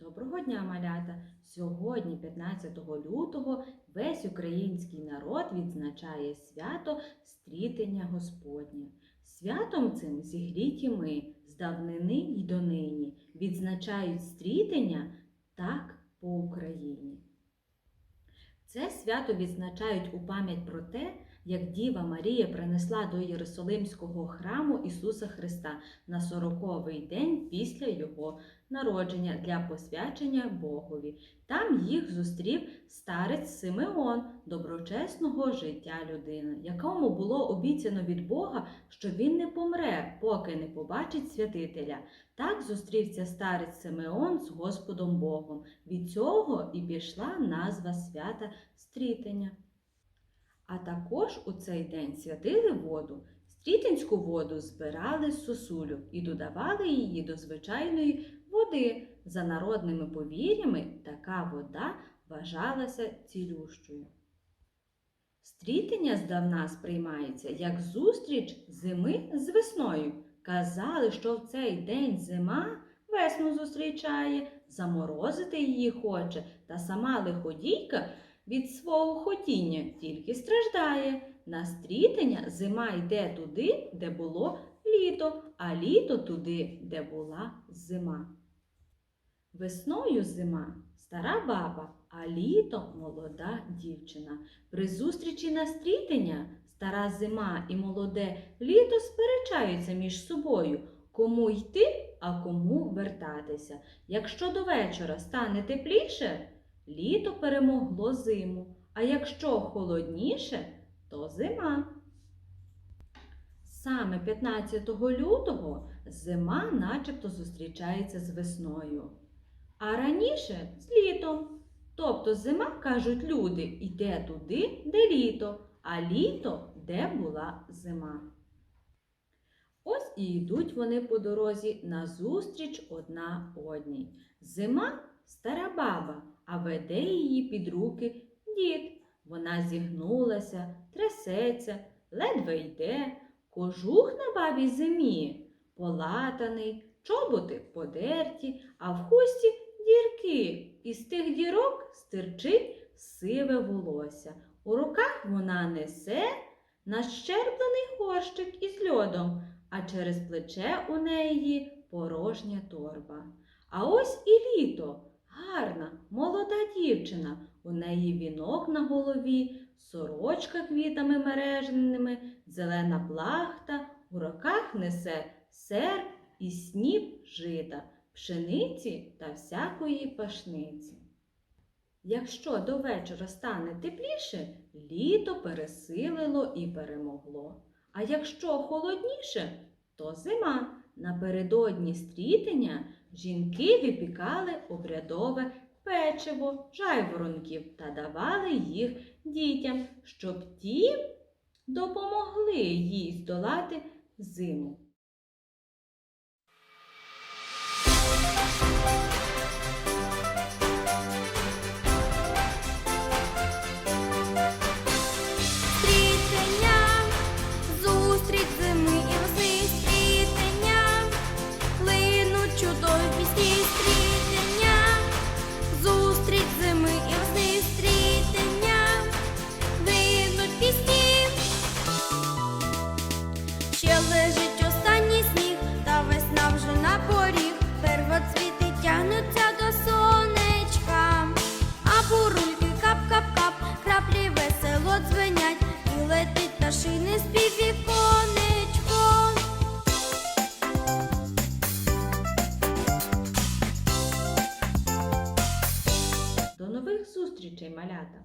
Доброго дня, малята! Сьогодні, 15 лютого, весь український народ відзначає свято Стрітення Господнє. Святом цим зігріті ми з давнини й донині відзначають стрітення так по Україні. Це свято відзначають у пам'ять про те, як Діва Марія принесла до Єрусалимського храму Ісуса Христа на сороковий день після Його народження для посвячення Богові. Там їх зустрів старець Симеон, доброчесного життя людини, якому було обіцяно від Бога, що він не помре, поки не побачить святителя. Так зустрівся старець Симеон з Господом Богом. Від цього і пішла назва свята стрітення. А також у цей день святили воду. Стрітинську воду збирали з сосулю і додавали її до звичайної води. За народними повір'ями така вода вважалася цілющою. Стрітення здавна сприймається як зустріч зими з весною. Казали, що в цей день зима весну зустрічає, заморозити її хоче, та сама лиходійка від свого хотіння тільки страждає. На стрітення зима йде туди, де було літо, а літо туди, де була зима. Весною зима стара баба, а літо молода дівчина. При зустрічі на стрітення стара зима і молоде літо сперечаються між собою, кому йти, а кому вертатися. Якщо до вечора стане тепліше, літо перемогло зиму, а якщо холодніше, то зима. Саме 15 лютого зима начебто зустрічається з весною, а раніше з літом. Тобто зима, кажуть люди, йде туди, де літо, а літо, де була зима. Ось і йдуть вони по дорозі назустріч одна одній. Зима стара баба, а веде її під руки дід. Вона зігнулася, трясеться, ледве йде, кожух на бабі зимі, полатаний, чоботи подерті, а в хусті дірки. Із тих дірок стирчить сиве волосся. У руках вона несе нащерблений горщик із льодом, а через плече у неї порожня торба. А ось і літо, гарна, молода дівчина. У неї вінок на голові, сорочка квітами мереженими, зелена плахта, у руках несе серп і сніп жита, пшениці та всякої пашниці. Якщо до вечора стане тепліше, літо пересилило і перемогло. А якщо холодніше, то зима. Напередодні стрітення жінки випікали обрядове печиво жайворонків та давали їх дітям, щоб ті допомогли їй здолати зиму. Лежить останній сніг, та весна вже на поріг, первоцвіти тягнуться до сонечка, а бурульки кап-кап-кап, краплі весело дзвенять, і летить пташиний спів віконечко. До нових зустрічей, малята!